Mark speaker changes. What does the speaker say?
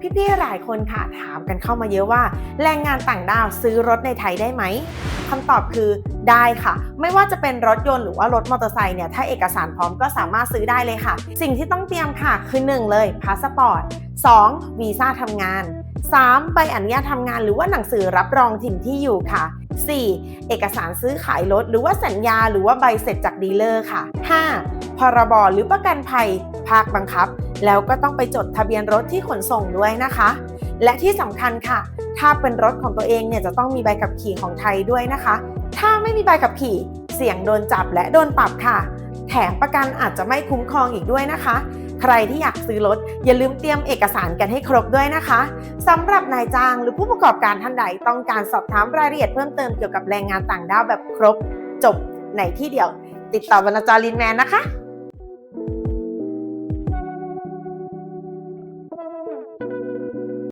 Speaker 1: พี่ๆหลายคนค่ะถามกันเข้ามาเยอะว่า แรงงานต่างด้าวซื้อรถในไทยได้ไหมคำตอบคือได้ค่ะ ไม่ว่าจะเป็นรถยนต์หรือว่ารถมอเตอร์ไซค์เนี่ยถ้าเอกสารพร้อมก็สามารถซื้อได้เลยค่ะ สิ่งที่ต้องเตรียมค่ะคือ 1 เลยพาสปอร์ต 2. วีซ่าทำงาน 3. ใบอนุญาตทำงานหรือว่าหนังสือรับรองถิ่นที่อยู่ค่ะ 4. เอกสารซื้อขายรถหรือว่าสัญญาหรือว่าใบเสร็จจากดีลเลอร์ค่ะ 5. พรบหรือประกันภัย ภาคบังคับ แล้วก็ต้องไปจดทะเบียนรถที่ขนส่งด้วยนะคะ และที่สำคัญค่ะ ถ้าเป็นรถของตัวเองเนี่ยจะต้องมีใบขับขี่ของไทยด้วยนะคะ ถ้าไม่มีใบขับขี่ เสี่ยงโดนจับและโดนปรับค่ะ แถมประกันอาจจะไม่คุ้มครองอีกด้วยนะคะ ใครที่อยากซื้อรถอย่าลืมเตรียมเอกสารกันให้ครบด้วยนะคะสำหรับนายจ้างหรือผู้ประกอบการท่านใดต้องการสอบถามรายละเอียดเพิ่มเติมเกี่ยวกับแรงงานต่างด้าวแบบครบจบในที่เดียว ติดต่อบรรจารินแมนนะคะ